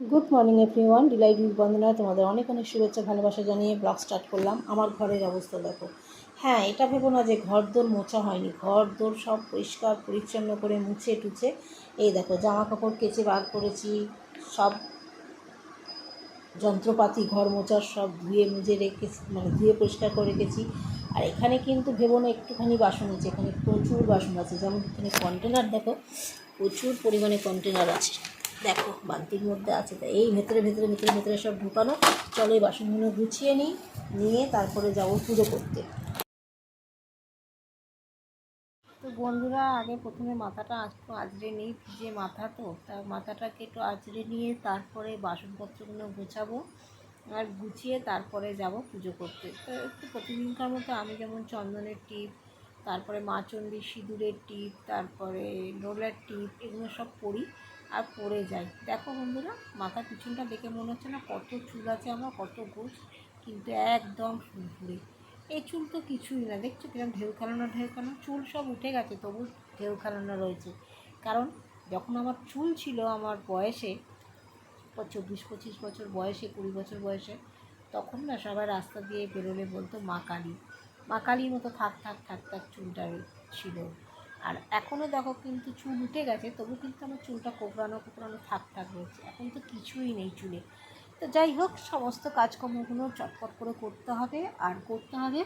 Good morning everyone delight with Bandana তোমাদের অনেক অনেক শুভেচ্ছা, ভালোবাসা জানিয়ে ব্লগ স্টার্ট করলাম। আমার ঘরের অবস্থা দেখো। হ্যাঁ এটা ভেবো না যে ঘর দোর মোছা হয়নি। ঘর দোর সব পরিষ্কার, পরিচ্ছন্ন করে মুছে টুছে। এই দেখো জামা কাপড় কেচে বার করেছি, সব যন্ত্রপাতি, ঘর মোচার সব ধুয়ে মুজে রেখেছি মানে ধুয়ে পরিষ্কার করে রেখেছি। আর এখানে কিন্তু ভেবো না একটুখানি বাসন আছে, এখানে প্রচুর বাসন আছে। যেমন এখানে কন্টেনার দেখো, প্রচুর পরিমাণে কন্টেনার আছে। দেখো, বালতির মধ্যে আছে। তাই এই ভেতরে ভেতরে ভেতরে ভেতরে সব ঢুকানো। চলো এই বাসনগুলো গুছিয়ে নিই, নিয়ে তারপরে যাব পুজো করতে। তো বন্ধুরা, আগে প্রথমে মাথাটা একটু আজরে নিই, ভিজে মাথা তো। তার মাথাটাকে একটু আজরে নিয়ে তারপরে বাসনপত্রগুলো গুছাবো আর গুছিয়ে তারপরে যাব পুজো করতে। তো একটু প্রতিদিনকার মতো আমি যেমন চন্দনের টিপ, তারপরে মা সিঁদুরের টিপ, তারপরে রোলার টিপ, এগুলো সব পরি আর পড়ে যাই দেখো বন্ধুরা, মাথার পিছনটা দেখে মনে হচ্ছে না কত চুল আছে আমার, কত গোছ, কিন্তু একদম ফুরফুরে এই চুল তো কিছুই না, দেখছ কিরম ঢেউ খেলানো ঢেউ খেলানো? চুল সব উঠে গেছে, তবু ঢেউ খেলানো রয়েছে। কারণ যখন আমার চুল ছিল আমার বয়সে চব্বিশ, পঁচিশ বছর বয়সে, কুড়ি বছর বয়সে, তখন না সবাই রাস্তা দিয়ে বেরোলে বলতো মা কালী। মা কালীর মতো থাক থাক থাক থাক চুলটা ছিল। আর এখনও দেখো কিন্তু চুল উঠে গেছে, তবু কিন্তু আমার চুলটা কোপড়ানো কোপড়ানো থাক থাক রয়েছে এখন তো কিছুই নেই চুলে। তো যাই হোক, সমস্ত কাজকর্মগুলো চটপট করে করতে হবে, আর করতে হবে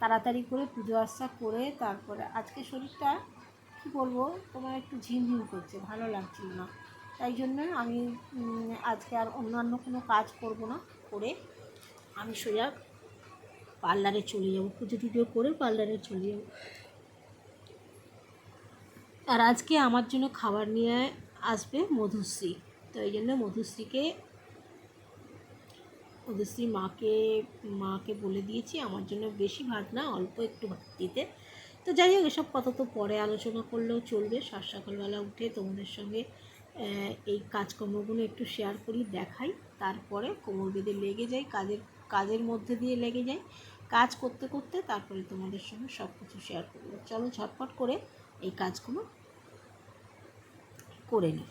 তাড়াতাড়ি করে পুজো আর্চা করে, তারপরে আজকে শরীরটা, কী বলব, তোমার একটু ঝিমঝিম করছে, ভালো লাগছিল না। তাই জন্য আমি আজকে আর অন্যান্য কোনো কাজ করব না, করে আমি সোজা পার্লারে চলে যাব, পুজো টুজো করে পার্লারে চলে যাব। আর আজকে আমার জন্য খাবার নিয়ে আসবে মধুশ্রী। তো এই জন্য মধুশ্রীকে, মধুশ্রী মাকে মাকে বলে দিয়েছি, আমার জন্য বেশি ভাত না, অল্প একটু ভাত দিতে। তো যাই হোক, এসব কথা তো পরে আলোচনা করলেও চলবে। সাত সকালবেলা উঠে তোমাদের সঙ্গে এই কাজকর্মগুলো একটু শেয়ার করি, দেখাই। তারপরে কোমর বেঁধে লেগে যাই, কাজের কাজের মধ্যে দিয়ে লেগে যাই। কাজ করতে করতে তারপরে তোমাদের সঙ্গে সব কিছু শেয়ার করব। চলো ঝটপট করে এই কাজগুলো করে নিই।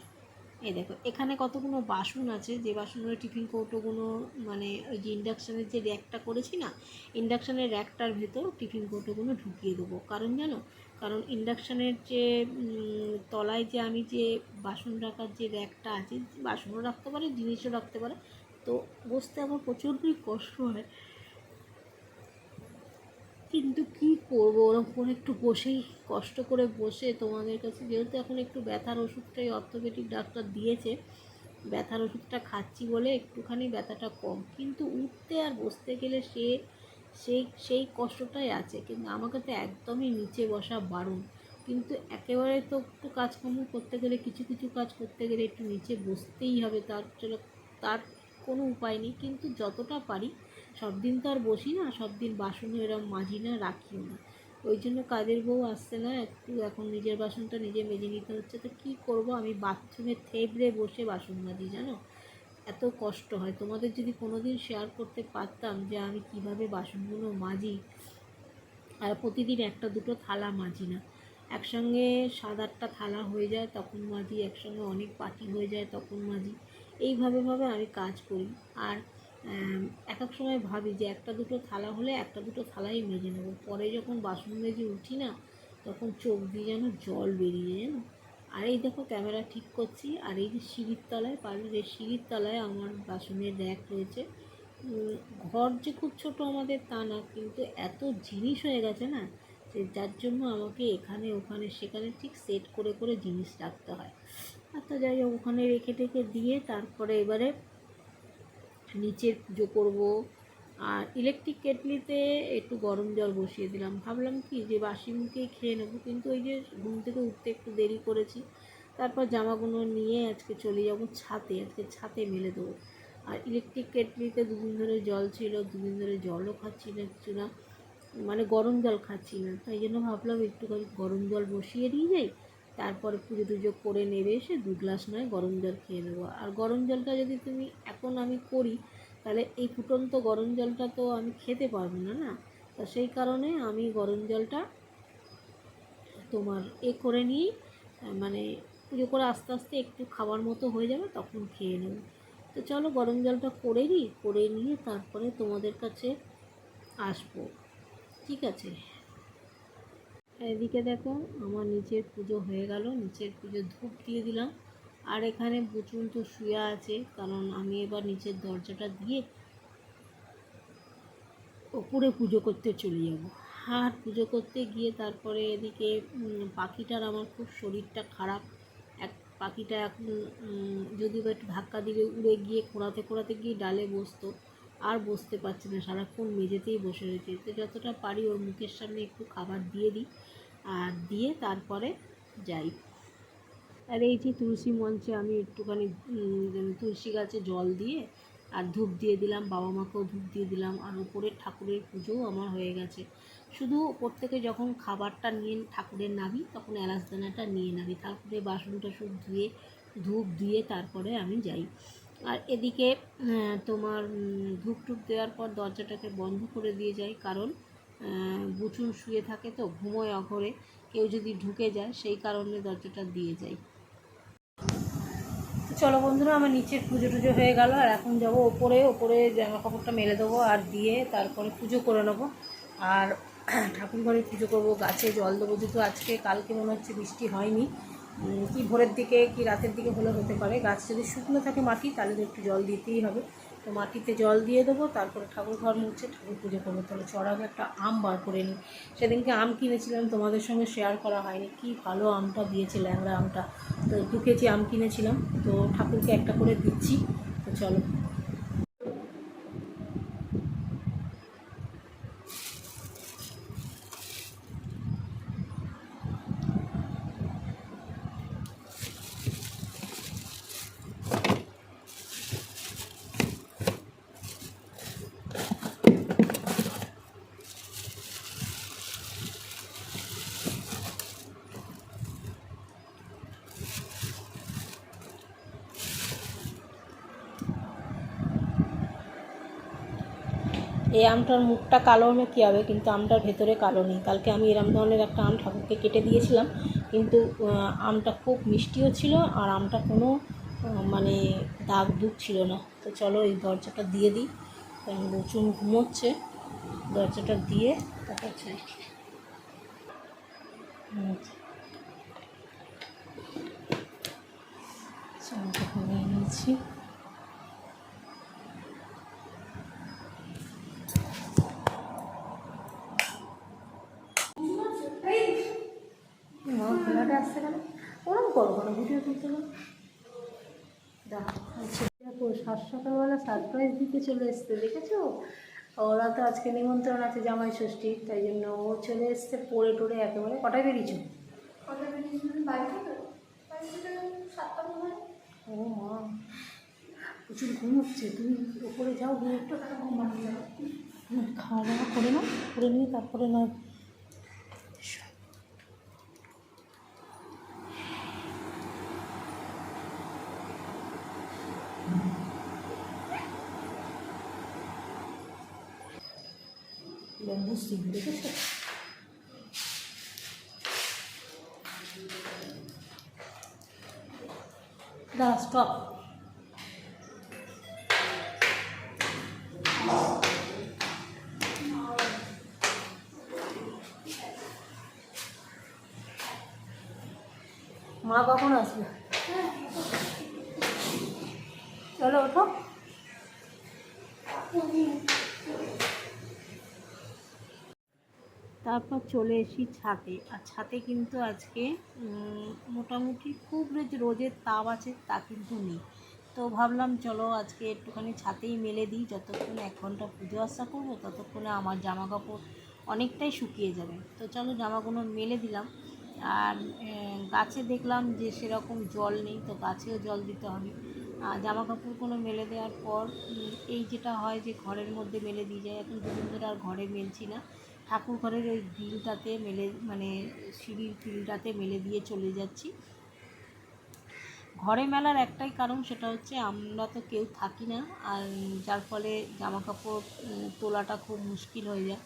এই দেখো, এখানে কতগুলো বাসন আছে? যে বাসনগুলো টিফিন কৌটোগুলো মানে ওই যে ইন্ডাকশানের যে র্যাকটা করেছি না, ইন্ডাকশানের র্যাকটার ভেতর টিফিন কৌটোগুলো ঢুকিয়ে দেবো। কারণ জানো, কারণ ইন্ডাকশানের যে তলায় যে আমি যে বাসন রাখার যে র্যাকটা আছে, বাসনও রাখতে পারে, জিনিসও রাখতে পারে। তো বসতে আমার প্রচণ্ডই কষ্ট হয়। কিন্তু কি করব? ওরকম একটু বসেই, কষ্ট করে বসে তোমাদের কাছে, যেহেতু এখন একটু ব্যথার ওষুধটাই অর্থোপেডিক ডাক্তার দিয়েছে, ব্যথার ওষুধটা খাচ্ছি বলে একটুখানি ব্যথাটা কম। কিন্তু উঠতে আর বসতে গেলে সে সেই সেই কষ্টটাই আছে। কিন্তু আমাকে তো একদমই নিচে বসা বারণ। কিন্তু একেবারে তো একটু কাজকর্ম করতে গেলে, কিছু কিছু কাজ করতে গেলে একটু নিচে বসতেই হবে। তার তার কোনো উপায় নেই। কিন্তু যতটা পারি সব দিন তো আর বসি না, সব দিন বাসনও এরম মাজি না, রাখিও না। ওই জন্য কাজের বউ আসছে না, একটু এখন নিজের বাসনটা নিজে মেজে নিতে হচ্ছে, তো কী করব? আমি বাথরুমে থেবড়ে বসে বাসন মাজি, জানো? এত কষ্ট হয়। তোমাদের যদি কোনো দিন শেয়ার করতে পারতাম যে আমি কীভাবে বাসনগুলো মাজি, আর প্রতিদিন একটা দুটো থালা মাজি না। একসঙ্গে সাত আটটা থালা হয়ে যায়, তখন মাজি, একসঙ্গে অনেক পাটি হয়ে যায়, তখন মাজি। এইভাবে ভাবে আমি কাজ করি। আর এক এক সময় ভাবি যে একটা দুটো থালা হলে একটা দুটো থালাই মেজে নেব। পরে যখন বাসন মেজে উঠি না, তখন চোখ দিয়ে যেন জল বেরিয়ে জানো? আর এই দেখো ক্যামেরা ঠিক করছি, আর এই যে সিঁড়ির তলায় পার্লারের সিঁড়ির তলায় আমার বাসনের র্যাক রয়েছে। ঘর যে খুব ছোট আমাদের তা না, কিন্তু এত জিনিস হয়ে গেছে না, যে যার জন্য আমাকে এখানে, ওখানে, সেখানে ঠিক সেট করে করে জিনিস রাখতে হয়। আর তো যাই হোক, ওখানে রেখে টেখে দিয়ে তারপরে এবারে নিচের পুজো করব। আর ইলেকট্রিক কেটলিতে একটু গরম জল বসিয়ে দিলাম। ভাবলাম কি যে বাসি মুখেই খেয়ে নেব, কিন্তু ওই যে ঘুম থেকে উঠতে একটু দেরি করেছি। তারপর জামাগুলো নিয়ে আজকে চলে যাব ছাতে আজকে ছাতে মেলে দেবো। আর ইলেকট্রিক কেটলিতে দুদিন ধরে জল ছিল, দুদিন ধরে জলও খাচ্ছি না কিছু না। মানে গরম জল খাচ্ছি না, তাই জন্য ভাবলাম একটুখানি গরম জল বসিয়ে দিয়ে যাই। তারপরে পুজো টুজো করে নেবে এসে দু গ্লাস নয়, গরম জল খেয়ে নেব। আর গরম জলটা যদি তুমি এখন আমি করি, তাহলে এই ফুটন্ত গরম জলটা তো আমি খেতে পারব না না? তো সেই কারণে আমি গরম জলটা তোমার এ করে নিই মানে পুজো করে আস্তে আস্তে একটু খাবার মতো হয়ে যাবে, তখন খেয়ে নেব। তো চলো গরম জলটা করে নিই, করে নিয়ে তারপরে তোমাদের কাছে আসব। ঠিক আছে? এদিকে দেখো, আমার নিচের পুজো হয়ে গেল, নিচের পুজো ধূপ দিয়ে দিলাম। আর এখানে বুচুন তো শুয়ে আছে, কারণ আমি এবার নিচের দরজাটা দিয়ে ওপরে পুজো করতে চলে যাব। আর পুজো করতে গিয়ে তারপরে এদিকে পাখিটার আমার খুব শরীরটা খারাপ। এক, পাখিটা এখন যদি বা একটু ধাক্কা দিলে উড়ে গিয়ে খোঁড়াতে খোঁড়াতে গিয়ে ডালে বসতো। আর বসতে পারছে না, সারাক্ষণ মেঝেতেই বসে রয়েছে। তো যতটা পারি ওর মুখের সামনে একটু খাবার দিয়ে দিই। আর দিয়ে তারপরে যাই। আর এই যে তুলসী মঞ্চে আমি একটুখানি তুলসী গাছে জল দিয়ে আর ধূপ দিয়ে দিলাম, বাবা মাকেও ধূপ দিয়ে দিলাম, আর উপরের ঠাকুরের পুজোও আমার হয়ে গেছে। শুধু ওপর থেকে যখন খাবারটা নিয়ে ঠাকুরের নাবি তখন এলাচ দানাটা নিয়ে নাবি তারপরে বাসনটা সব ধুয়ে, ধূপ দিয়ে তারপরে আমি যাই। আর এদিকে তোমার ধূপ টুপ দেওয়ার পর দরজাটাকে বন্ধ করে দিয়ে যাই, কারণ বুচুন শুয়ে থাকে তো, ঘুমোয় অঘরে, কেউ যদি ঢুকে যায়, সেই কারণে দরজাটা দিয়ে যাই তো চলো বন্ধুরা, আমার নিচের পুজো টুজো হয়ে গেল, আর এখন যাব ওপরে ওপরে জামা কাপড়টা মেলে দেবো আর দিয়ে তারপরে পুজো করে নেব। আর ঠাকুর ঘরে পুজো করব, গাছে জল দেবো, যেহেতু আজকে, কালকে মনে হচ্ছে বৃষ্টি হয়নি। কি ভোরের দিকে, কি রাতের দিকে হলে হতে পারে, গাছ যদি শুকনো থাকে মাটি, তাহলে তো একটু জল দিতেই হবে। তো মাটিতে জল দিয়ে দেবো, তারপরে ঠাকুর ঘর মুছে ঠাকুর পুজো করব। তাহলে চড়াবে একটা আম বার করে নিই সেদিনকে আম কিনেছিলাম, তোমাদের সঙ্গে শেয়ার করা হয়নি। কি ভালো আমটা দিয়েছে ল্যাংড়া আমটা। তো দু কেজি আম কিনেছিলাম, তো ঠাকুরকে একটা করে দিচ্ছি। তো চলো। আমটার মুখটা কালো হলে কী হবে, কিন্তু আমটার ভেতরে কালো নেই। কালকে আমি এরম ধরনের একটা আম ঠাকুরকে কেটে দিয়েছিলাম, কিন্তু আমটা খুব মিষ্টিও ছিল আর আমটা কোনো মানে দাগ দুগ ছিল না। তো চলো এই দরজাটা দিয়ে দিই, কারণ বচুন ঘুমোচ্ছে। দরজাটা দিয়ে তারপর চাই নিয়েছি মা খোলাটা আসছে কেন না ভিডিও তুলতে না দেখো সাত সকালবেলা সারপ্রাইজ দিতে চলে এসছে দেখেছ? ওরা তো আজকে নিমন্ত্রণ আছে জামাই ষষ্ঠী তাই জন্য ও চলে এসছে পড়ে টোরে একেবারে কটায় বেরিয়েছো? ও মা প্রচুর ঘুম হচ্ছে। তুমি ওপরে যাও গিয়ে একটু ঘুম ভাঙিয়ে যাও হুম, খাওয়া দাওয়া করে নাও করে নিয়ে তারপরে নয় সিম দেখেছ দাঁড়া স্টপ মা কখন আসবে? চলো ওঠো। তারপর চলে এসি ছাদে। আর ছাদে কিন্তু আজকে মোটামুটি খুব যে রোদের তাপ আছে তা কিন্তু নেই। তো ভাবলাম চলো আজকে একটুখানি ছাতেই মেলে দিই। যতক্ষণ এক ঘণ্টা পুজো আশা করব, ততক্ষণে আমার জামা কাপড় অনেকটাই শুকিয়ে যাবে। তো চলো জামাগুলো মেলে দিলাম। আর গাছে দেখলাম যে সেরকম জল নেই, তো গাছেও জল দিতে হবে। জামা কাপড়গুলো মেলে দেওয়ার পর এই যেটা হয় যে ঘরের মধ্যে মেলে দিয়ে যায় এখন দুদিন ধরে আর ঘরে মেলছি না। ঠাকুর ঘরের ওই গ্রিলটাতে মেলে মানে সিঁড়ির গ্রিলটাতে মেলে দিয়ে চলে যাচ্ছি। ঘরে মেলার একটাই কারণ সেটা হচ্ছে আমরা তো কেউ থাকি না, আর যার ফলে জামা কাপড় তোলাটা খুব মুশকিল হয়ে যায়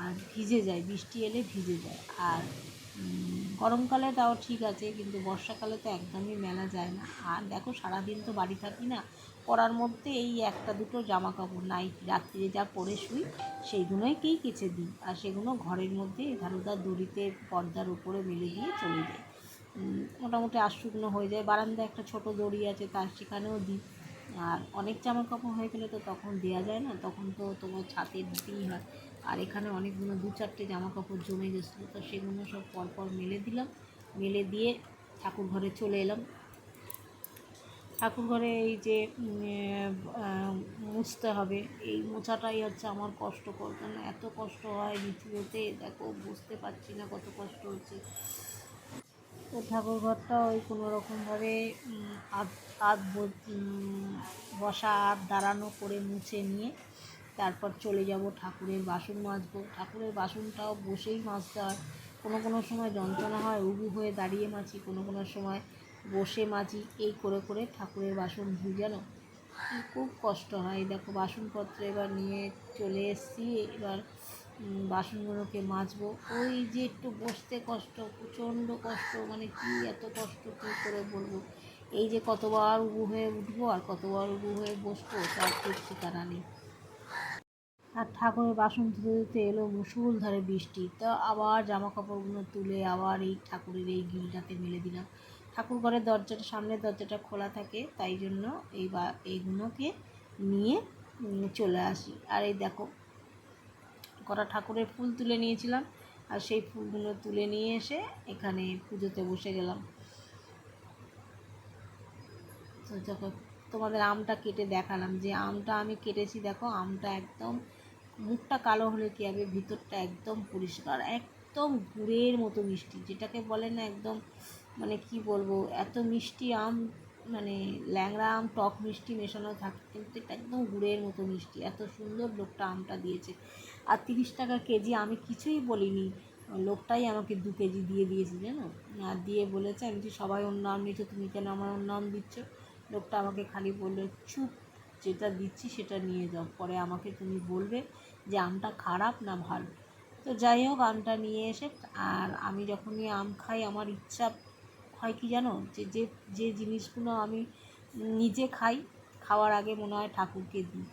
আর ভিজে যায়, বৃষ্টি এলে ভিজে যায়। আর গরমকালে তাও ঠিক আছে, কিন্তু বর্ষাকালে তো একদমই মেলা যায় না। আর দেখো সারাদিন তো বাড়ি থাকি না পরার মধ্যে এই একটা দুটো জামা কাপড় নাইট রাত্রিরে যা পরে শুই সেইগুলোকেই কেচে দিই আর সেগুলো ঘরের মধ্যে এধার ওধার দড়িতে পর্দার উপরে মেলে দিয়ে চলে যায়। মোটামুটি আশুকনো হয়ে যায়। বারান্দায় একটা ছোট দড়ি আছে, তার সেখানেও দিই। আর অনেক জামা কাপড় হয়ে গেলে তো তখন দেওয়া যায় না, তখন তো তোমার ছাতে দিতেই হয়। আর এখানে অনেকগুলো দু চারটে জামা কাপড় জমে গেছিল, তো সেগুলো সব পরপর মেলে দিলাম। মেলে দিয়ে ঠাকুর ঘরে চলে এলাম। ঠাকুর ঘরে এই যে মুছতে হবে, এই মোছাটাই হচ্ছে আমার কষ্টকর। কেন এত কষ্ট হয় নিচুতে দেখো, বুঝতে পারছি না কত কষ্ট হচ্ছে। তো ঠাকুর ঘরটা ওই কোনো রকমভাবে আধ আধ বসা আধ দাঁড়ানো করে মুছে নিয়ে তারপর চলে যাব ঠাকুরের বাসন মাজবো। ঠাকুরের বাসনটাও বসেই মাজতে হয়। কোনো কোনো সময় যন্ত্রণা হয়, উবু হয়ে দাঁড়িয়ে মাছি, কোনো কোনো সময় বসে মাজি এই করে করে ঠাকুরের বাসন ধুই, জানো? খুব কষ্ট হয়। দেখো, বাসনপত্র এবার নিয়ে চলে এসেছি। এবার বাসনগুলোকে মাজবো। ওই যে একটু বসতে কষ্ট, প্রচণ্ড কষ্ট মানে কি এত কষ্ট, কী করে বলব? এই যে কতবার উবু হয়ে উঠবো আর কতবার উবু হয়ে বসবো, তার ঠিক ঠিকানা নেই। আর ঠাকুরের বাসন ধুতে ধুতে এলো মুসুলধারে বৃষ্টি। তো আবার জামা কাপড়গুলো তুলে আবার এই ঠাকুরের এই গিলটাতে মেলে দিলাম। ঠাকুর ঘরের দরজাটা, সামনের দরজাটা খোলা থাকে, তাই জন্য এই বা এইগুলোকে নিয়ে চলে আসি। আর এই দেখো, কটা ঠাকুরের ফুল তুলে নিয়েছিলাম, আর সেই ফুলগুলো তুলে নিয়ে এসে এখানে পুজোতে বসে গেলাম। তো যখন তোমাদের আমটা কেটে দেখালাম। যে আমটা আমি কেটেছি, দেখো, আমটা একদম, মুখটা কালো হলে কী হবে? ভিতরটা একদম পরিষ্কার, একদম গুড়ের মতো মিষ্টি, যেটাকে বলে না একদম মানে কি বলব, এত মিষ্টি আম মানে ল্যাংড়া আম, টক মিষ্টি মেশানো থাকে, কিন্তু এটা একদম গুড়ের মতো মিষ্টি, এত সুন্দর লোকটা আমটা দিয়েছে। আর তিরিশ টাকা কেজি, আমি কিছুই বলিনি, লোকটাই আমাকে দু কেজি দিয়ে দিয়েছে, জানো? আর দিয়ে বলেছে, আমি যে সবাই অন্য আম নিচ্ছ তুমি কেন আমার অন্য আম দিচ্ছ? লোকটা আমাকে খালি বলল, চুপ, যেটা দিচ্ছি সেটা নিয়ে যাও। পরে আমাকে তুমি বলবে যে, আমটা খারাপ না ভালো? তো যাই হোক, আমটা নিয়ে এসে, আর আমি যখনই আম খাই, আমার ইচ্ছা হয় কি জানো? যে যে যে জিনিসগুলো আমি নিজে খাই, খাওয়ার আগে মনে হয় ঠাকুরকে দিই।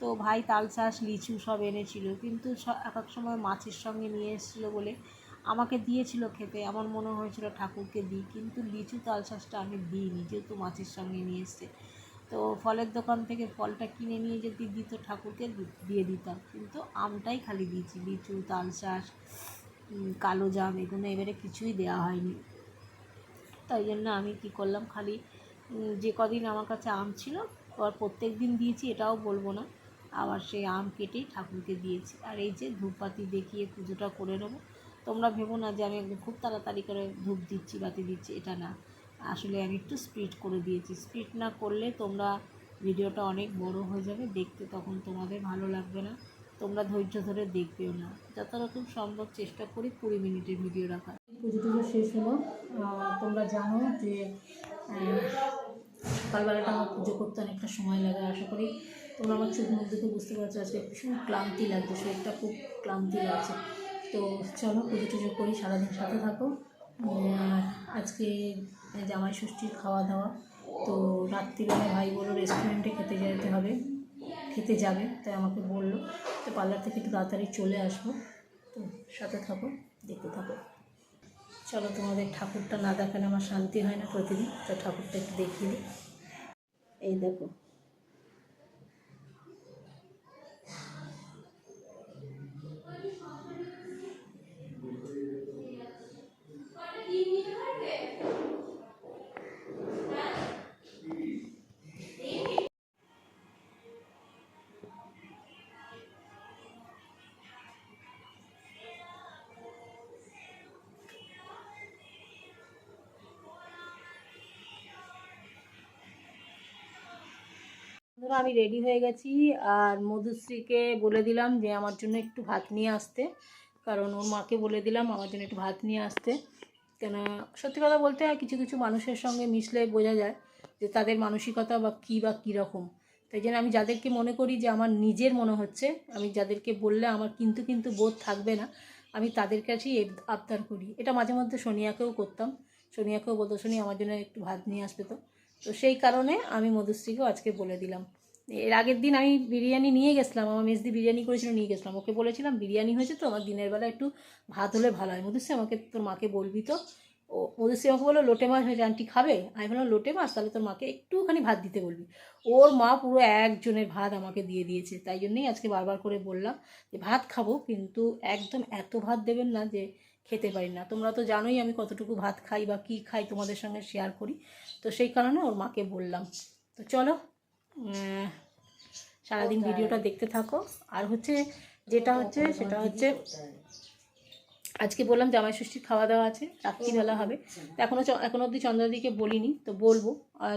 তো ভাই তালশাঁস লিচু সব এনেছিল। কিন্তু এক এক সময় মাছের সঙ্গে নিয়ে এসেছিল বলে আমাকে দিয়েছিল খেতে। আমার মনে হয়েছিল ঠাকুরকে দিই। কিন্তু লিচু তালশাঁসটা আমি দিইনি, যেহেতু মাছের সঙ্গে নিয়ে এসছে। তো ফলের দোকান থেকে ফলটা কিনে নিয়ে যদি দিত ঠাকুরকে দিয়ে দিতাম। কিন্তু আমটাই খালি দিয়েছি। লিচু তালশাঁস কালো জাম, এগুলো এবারে কিছুই দেওয়া হয়নি। তাই জন্য আমি কি করলাম খালি যে কদিন আমার কাছে আম ছিল আর প্রত্যেক দিন দিয়েছি, এটাও বলব না, আবার সেই আম কেটেই ঠাকুরকে দিয়েছি। আর এই যে ধূপবাতি দেখিয়ে পুজোটা করে নেব, তোমরা ভেবো না যে আমি খুব তাড়াতাড়ি করে ধূপ দিচ্ছি, বাতি দিচ্ছি, এটা না। আসলে আমি একটু স্পিড করে দিয়েছি। স্পিড না করলে তোমরা ভিডিওটা অনেক বড় হয়ে যাবে, দেখতে তখন তোমাদের ভালো লাগবে না। তোমরা ধৈর্য ধরে দেখবেও না। যত রকম সম্ভব চেষ্টা করি কুড়ি মিনিটের ভিডিও রাখার পুজো টুজো শেষ হলো। তোমরা জানো যে সকালবেলাটা আমার পুজো করতে অনেকটা সময় লাগে, আশা করি তোমরা আমার চোখ মুখ দেখে বুঝতে পারছ। আজকে ভীষণ ক্লান্তি লাগছে, শরীরটা খুব ক্লান্তি লাগছে। তো চলো পুজো টুজো করি, সারাদিন সাথে থাকো। আজকে জামাই ষষ্ঠীর খাওয়া দাওয়া। তো রাত্রিবেলা ভাই বলল রেস্টুরেন্টে খেতে যেতে হবে। খেতে যাবে, তাই আমাকে বলল, তো পার্লার থেকে একটু তাড়াতাড়ি চলে আসব। তো সাথে থাকো, দেখতে থাকো। চলো তোমাদের ঠাকুরটা না দেখালে আমার শান্তি হয় না প্রতিদিন, তো ঠাকুরটা একটু দেখিয়ে দিই। এই দেখো। বন্ধুরা আমি রেডি হয়ে গেছি, আর মধুশ্রীকে বলে দিলাম যে আমার জন্য একটু ভাত নিয়ে আসতে। কারণ ওর মাকে বলে দিলাম আমার জন্য একটু ভাত নিয়ে আসতে। কেন সত্যি কথা বলতে কিছু কিছু মানুষের সঙ্গে মিশলে বোঝা যায় যে তাদের মানসিকতা বা কী বা কীরকম তাই জন্য আমি যাদেরকে মনে করি যে আমার নিজের মনে হচ্ছে, আমি যাদেরকে বললে আমার কিন্তু কিন্তু বোধ থাকবে না, আমি তাদের কাছেই আবদার করি। এটা মাঝে মধ্যে সোনিয়াকেও করতাম। সোনিয়াকেও বলতো সোনিয়া আমার জন্য একটু ভাত নিয়ে আসবে তো। তো সেই কারণে আমি মধুশ্রীকেও আজকে বলে দিলাম। এর আগের দিন আমি বিরিয়ানি নিয়ে গেছিলাম, আমার মেজদি বিরিয়ানি করেছিল, নিয়ে গেছিলাম। ওকে বলেছিলাম, বিরিয়ানি হয়েছে তো, আমার দিনের বেলা একটু ভাত হলে ভালো হয়। মধুশ্রী আমাকে, তোর মাকে বলবি তো। ও, মধুশ্রী আমাকে বলল, লোটে মাছ হয়েছে, আন্টি খাবে? আমি বললাম, লোটে মাছ? তাহলে তোর মাকে একটুখানি ভাত দিতে বলবি। ওর মা পুরো একজনের ভাত আমাকে দিয়ে দিয়েছে। তাই জন্যেই আজকে বারবার করে বললাম যে, ভাত খাব, কিন্তু একদম এত ভাত দেবেন না যে খেতে পারি না। তোমরা তো জানোই আমি কতটুকু ভাত খাই বা কী খাই তোমাদের সঙ্গে শেয়ার করি। তো সেই কারণে ওর মাকে বললাম। তো চলো সারাদিন ভিডিওটা দেখতে থাকো। আর হচ্ছে যেটা হচ্ছে সেটা হচ্ছে আজকে বললাম জামাই ষষ্ঠীর খাওয়া দাওয়া আছে রাত্রিবেলা হবে। তো এখনও চ- এখনও অবধি চন্দ্রাদিকে বলিনি তো বলব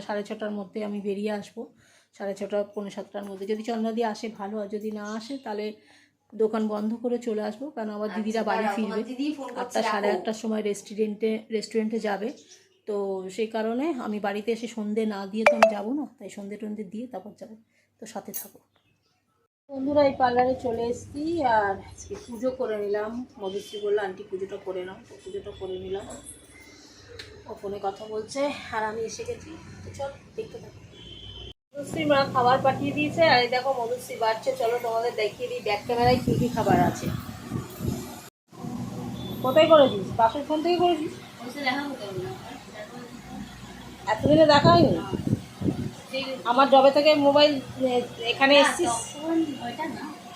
সাড়ে ছটার মধ্যে আমি বেরিয়ে আসব। সাড়ে ছটা পৌনে সাতটার মধ্যে। যদি চন্দ্রাদি আসে ভালো আর যদি না আসে তাহলে দোকান বন্ধ করে চলে আসব। কারণ আমার দিদিরা বাড়ি ফিরবে। আটটা সাড়ে আটটার সময় রেস্টুরেন্টে রেস্টুরেন্টে যাবে। তো সেই কারণে আমি বাড়িতে এসে সন্ধে না দিয়ে তো আমি যাব না, তাই সন্ধে টন্ধে দিয়ে তারপর যাব। তো সাথে থাকো। বন্ধুরা, এই পার্লারে চলে এসেছি আর আজকে পুজো করে নিলাম। মধুশ্রী বলল, আন্টি, পুজোটা করে নাও। তো পুজোটা করে নিলাম। ও ফোনে কথা বলছে আর আমি এসে গেছি। তো চল, দেখতে থাকো। মধুশ্রী মা খাবার পাঠিয়ে দিয়েছে। আর এই দেখো, মধুশ্রী বাড়ছে। চলো তোমাদের দেখিয়ে দিই ব্যাক ক্যামেরায় কী কী খাবার আছে। কোথায় করেছিস? বাসের ফোন থেকে করেছিস? এতদিনে দেখা হয়নি? আমার জবে থেকে মোবাইল এখানে এসছিস?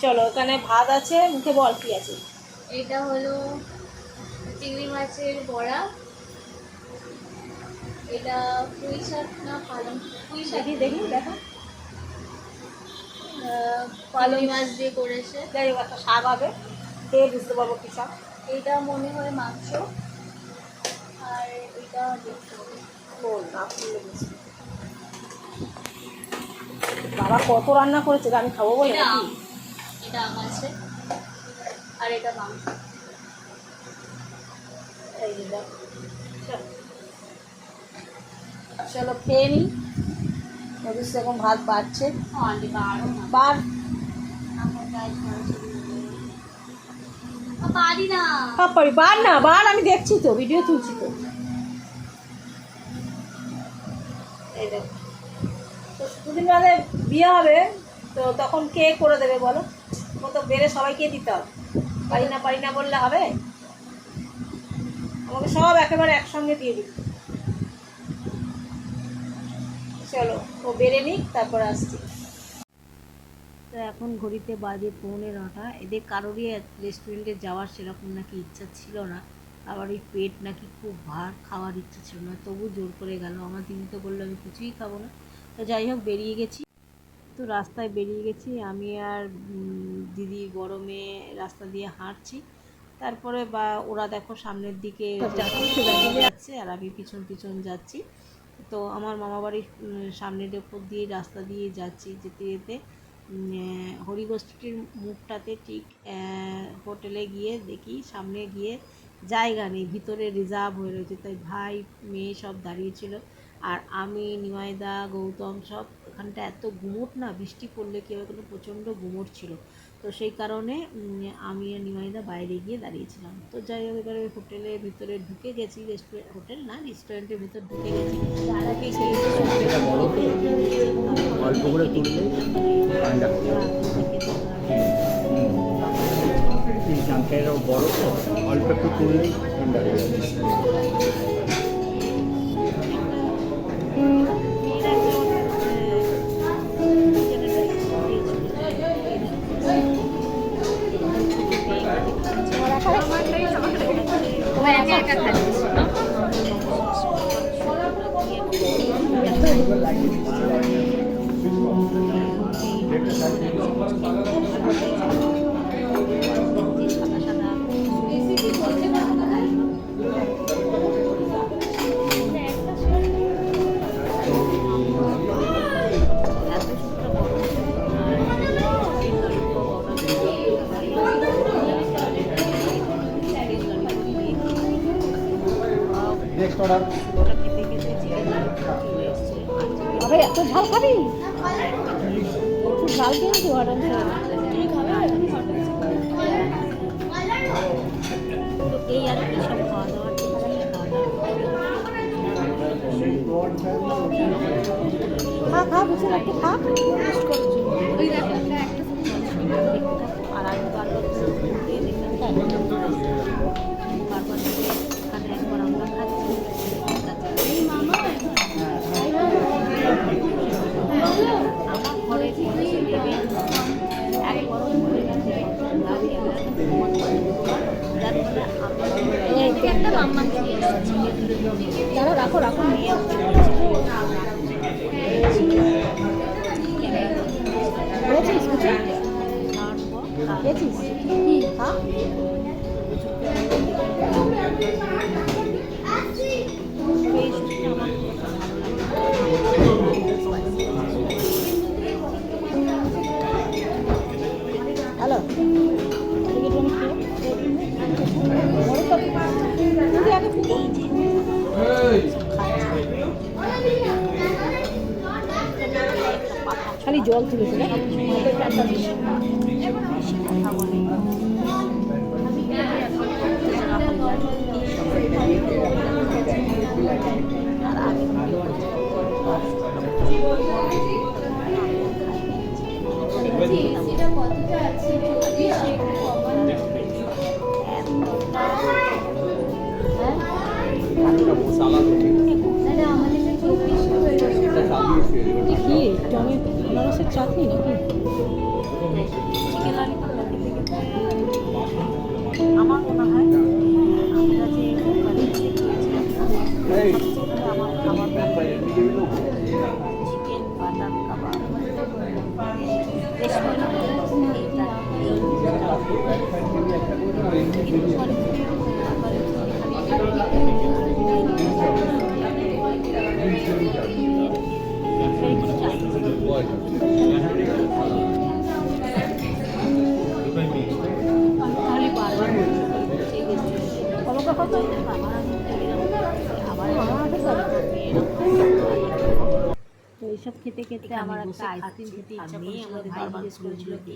চলো এখানে ভাত আছে মুখে বল কি আছে? এটা হলো চিংড়ি মাছের বড়া। এটা পুঁই শাক না পালং পুঁই শাক। দেখি দেখি পালং মাছ দিয়ে করেছে। যাই হোক একটা শাক হবে। খেয়ে বুঝতে পারব কি শাক। এটা মনে হয় মাংস। আর এটা দেখতে না বাবা কত রান্না করেছে আমি খাব বলে এটা আম আছে। আর এটা মাংস এই চলো। চলো খেয়ে নি। মধুশ্রী এখন ভাত বাড়ছে। বার পারি না। বার না। বার আমি দেখছি তো ভিডিও তুলছি তো। তো দুদিন বাদে বিয়ে হবে, তো তখন কে করে দেবে বলো? ও তো বেড়ে সবাইকে দিতে হবে। পারি না পারি না বললে হবে? আমাকে সব একেবারে একসঙ্গে দিয়ে দিবে। চলো, ও বেড়ে নিক, তারপর আসছি। তো এখন ঘড়িতে বাজে পৌনে নটা। এদের কারোরই রেস্টুরেন্টে যাওয়ার সেরকম নাকি ইচ্ছা ছিল না। আবার ওই পেট নাকি খুব ভার খাওয়ার ইচ্ছা ছিল না তবু জোর করে গেল। আমার দিদি তো বলল আমি কিছুই খাব না। তো যাই হোক বেরিয়ে গেছি। তো রাস্তায় বেরিয়ে গেছি। আমি আর দিদি বড় মেয়ে রাস্তা দিয়ে হাঁটছি। তারপরে বা ওরা দেখো সামনের দিকে যাচ্ছে আর আমি পিছন পিছন যাচ্ছি। তো আমার মামা বাড়ির উম, সামনের ওপর দিয়ে রাস্তা দিয়ে যাচ্ছি যেতে যেতে। হরিগোষ্ঠীর মুখটাতে ঠিক হোটেলে গিয়ে দেখি সামনে গিয়ে জায়গা নেই ভিতরে রিজার্ভ হয়ে রয়েছে। তাই ভাই মেয়ে সব দাঁড়িয়েছিল আর আমি নিমাইদা গৌতম সব ওখানটা এত গুমোট না বৃষ্টি পড়লে কি হবে? কোনো প্রচণ্ড গুমোট ছিল। তো সেই কারণে আমি আর নিমাইদা বাইরে গিয়ে দাঁড়িয়েছিলাম। তো যাই হোক এবারে হোটেলের ভিতরে ঢুকে গেছি। রেস্টুরেন্ট হোটেল না রেস্টুরেন্টের ভিতর ঢুকে গেছি। অল্প করে জামটারও বড় অল্প একটু তুললেই ঠান্ডা হয়ে যাবে। আবে এত ঝাল খাবি? একটু ঝাল কিন্তু অর্ডার। এই আর কি সব খাওয়া দাওয়া খাওয়া দাওয়া খা খা। বুঝে একটু খা আর আমি দাঁড়া রাখো রাখো নিয়ে খেয়েছিস বুঝে নাড়বো খেয়েছিস কি জল তুলেছে না তাহলে বারবার কলকা কত তো এইসব খেতে খেতে আমার একটা আইসক্রিম খেতে ইচ্ছা করছিল আমাদের বারবার করেছিল কি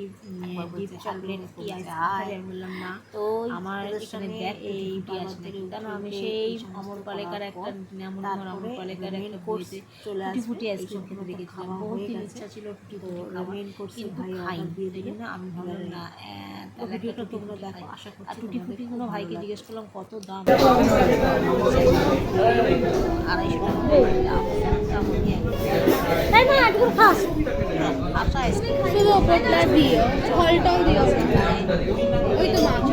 ডিপ চকলেট কি আমি বললাম না তো আমার এখানে দেখ এই আছে কেন আমি সেই অমর পালেকার একটা ধর অমর পালেকার একটা কোর্সে চলে আসে ফুটি আইসক্রিম খেতে দেখেছিলাম বহুত ইচ্ছা ছিল ফুটি ফুটি মেন কোর্সে ভাই খাই দিয়ে দিই না আমি ভাবলাম না তাহলে ভিডিওটা তোমরা দেখো আশা করছি আর টুটি ফুটি কোনো ভাইকে জিজ্ঞেস করলাম কত দাম আড়াইশো টাকা দাম? তাই না? একটু খাস শুধু ওপরটা দিও ফলটাও দিও ওই তো মাছ।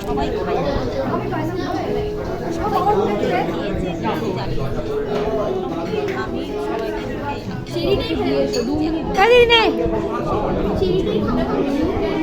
সবাই খায় আমি